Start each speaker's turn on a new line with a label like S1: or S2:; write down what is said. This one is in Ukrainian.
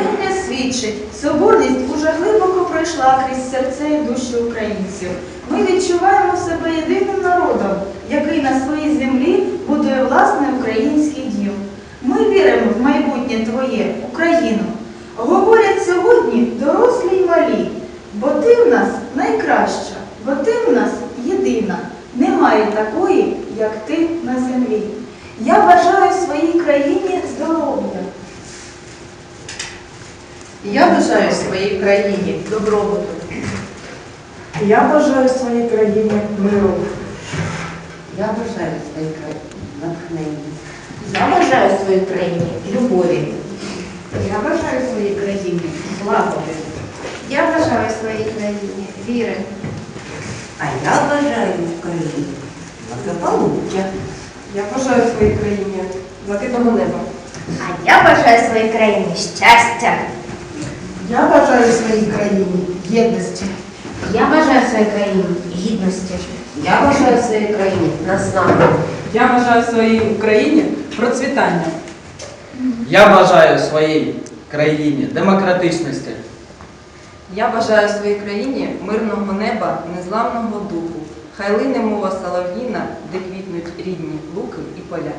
S1: натхнення свідчить, соборність уже глибоко пройшла крізь серце і душі українців. Ми відчуваємо себе єдиним народом, який на своїй землі будує власний український дім. Ми віримо в майбутнє твоє, Україну. Говорять сьогодні дорослі й малі, бо ти в нас найкраща, бо ти в нас єдина. Немає такої, як ти на землі. Я бажаю своїй країні здоров'я.
S2: Я бажаю своїй країні добробуту.
S3: Я бажаю своїй країні миру.
S4: Я бажаю своїй країні натхнення. Я бажаю своїй країні любові.
S5: Я бажаю своїй країні злагоди. Я бажаю своїй країні віри.
S4: А я бажаю Україні благополуччя.
S3: Я бажаю своїй країні блакитного неба.
S5: А я бажаю своїй країні щастя.
S3: Я бажаю своїй країні єдності.
S5: Я бажаю своїй країні гідності.
S4: Я бажаю своїй країні наснаги.
S6: Я бажаю своїй Україні процвітання.
S7: Я бажаю своїй країні демократичності.
S2: Я бажаю своїй країні мирного неба, незламного духу. Хай лине мова солов'їна, де квітнуть рідні луки і поля.